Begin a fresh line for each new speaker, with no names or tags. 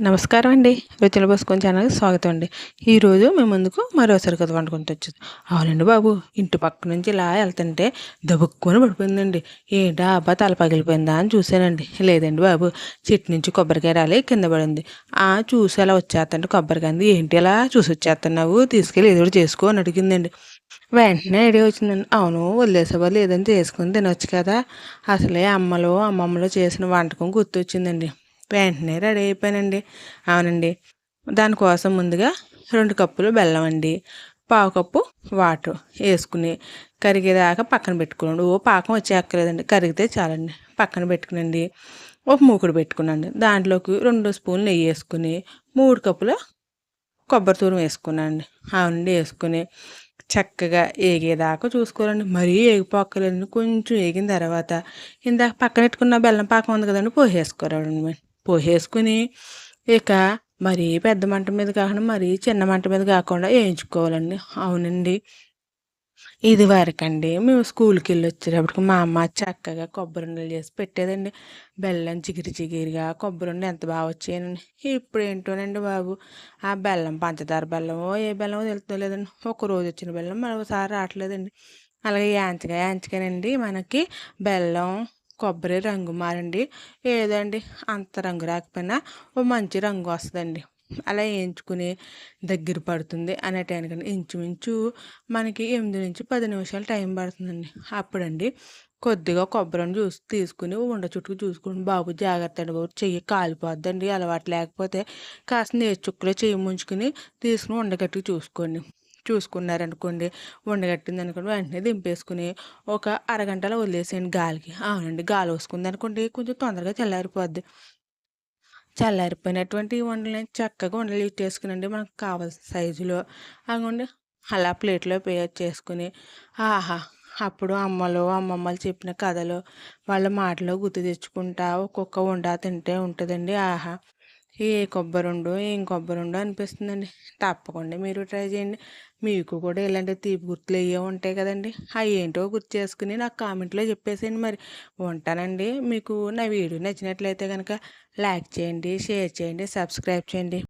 నమస్కారం అండి. రుచుల పోసుకొని ఛానల్కి స్వాగతం అండి. ఈరోజు మేము ముందుకు మరోసారి కథ వండుకుంటూ వచ్చింది అవునండి బాబు ఇంటి పక్క నుంచి ఇలా వెళ్తుంటే దబుక్కుని పడిపోయిందండి. ఏ డాబా తల పగిలిపోయిందా అని చూశానండి. లేదండి బాబు చెట్టు నుంచి కొబ్బరికాయ రాలి కింద పడింది. ఆ చూసి అలా వచ్చేస్తంటే కొబ్బరికాయ. ఏంటి ఇలా చూసి వచ్చేస్తున్నావు? తీసుకెళ్ళి ఏదో చేసుకో అని అడిగిందండి. వెంటనే ఐడియా వచ్చిందండి. అవును వదిలేసేవాళ్ళు లేదని చేసుకుని తినొచ్చు కదా. అసలే అమ్మలో అమ్మమ్మలో చేసిన వంటకం గుర్తొచ్చిందండి. వెంటనే రెడీ అయిపోయానండి. అవునండి. దానికోసం ముందుగా రెండు కప్పులు బెల్లం అండి. పావు కప్పు వాటర్ వేసుకుని కరిగేదాకా పక్కన పెట్టుకున్నాడు ఓ పాకం వచ్చేక్కర్లేదండి కరిగితే చాలండి. పక్కన పెట్టుకునండి. ఒక మూకుడు పెట్టుకున్నాను. దాంట్లోకి రెండు స్పూన్లు నెయ్యి వేసుకుని మూడు కప్పుల కొబ్బరి తూరం వేసుకున్నాండి అవునండి వేసుకుని చక్కగా ఏగేదాకా చూసుకోవాలండి. మరీ ఏగిపోక్కలేదండి కొంచెం ఏగిన తర్వాత ఇందాక పక్కన పెట్టుకున్న బెల్లం పాకం ఉంది కదండి పోసేసుకోరండి పోసేసుకుని ఇక మరీ పెద్ద మంట మీద కాకుండా మరీ చిన్న మంట మీద కాకుండా వేయించుకోవాలండి. అవునండి. ఇది వరకండి. మేము స్కూల్కి వెళ్ళి వచ్చేటప్పటికి మా అమ్మ చక్కగా కొబ్బరి ఉండలు చేసి పెట్టేదండి. బెల్లం చిగిరి చిగిరిగా కొబ్బరి ఉండి ఎంత బాగా వచ్చాయండి ఇప్పుడు ఏంటోనండి బాబు ఆ బెల్లం పంచదార బెల్లమో ఏ బెల్లమో తెలుస్తలేదండి ఒక రోజు వచ్చిన బెల్లం మరొకసారి రావట్లేదండి. అలాగే యాంచగా యాంచగానండి మనకి బెల్లం కొబ్బరి రంగు మారండి. ఏదండి? అంత రంగు రాకపోయినా ఓ మంచి రంగు వస్తుందండి. అలా వేయించుకుని దగ్గర పడుతుంది. అనే టైంకి ఇంచుమించు మనకి ఎనిమిది నుంచి పది నిమిషాలు టైం పడుతుందండి. అప్పుడండి కొద్దిగా కొబ్బరిని చూసి తీసుకుని ఉండ చుట్టూ చూసుకుని బాబు జాగ్రత్త అండి బాబు చెయ్యి కాలిపోద్దండి అలవాటు లేకపోతే కాస్త నేర్చుక్కులో చెయ్యి ముంచుకుని తీసుకుని ఉండగట్టుకు చూసుకోండి. చూసుకున్నారనుకోండి ఉండగట్టింది అనుకోండి వెంటనే దింపేసుకుని ఒక అరగంటలో వదిలేసేయండి గాలికి. అవునండి గాలి వస్తుంది అనుకోండి కొంచెం తొందరగా చల్లారిపోద్ది. చల్లారిపోయినటువంటి వండలని చక్కగా వండలు ఇట్టేసుకునండి మనకు కావాల్సిన సైజులో. అగోండి అలా ప్లేట్లో పే చేసుకుని ఆహా అప్పుడు అమ్మలు అమ్మమ్మలు చెప్పిన కథలు వాళ్ళ మాటలో గుర్తు తెచ్చుకుంటా ఒక్కొక్క వండ తింటే ఉంటుందండి ఆహా. ఏ కొబ్బరి ఉండో ఏం కొబ్బరి ఉండో అనిపిస్తుందండి. తప్పకుండా మీరు ట్రై చేయండి. మీకు కూడా ఇలాంటి తీపి గుర్తులు అయ్యే ఉంటాయి కదండి. అవి ఏంటో గుర్తు చేసుకుని నాకు కామెంట్లో చెప్పేసేయండి మరి. ఉంటానండి. మీకు నా వీడియో నచ్చినట్లయితే కనుక లైక్ చేయండి షేర్ చేయండి సబ్స్క్రైబ్ చేయండి.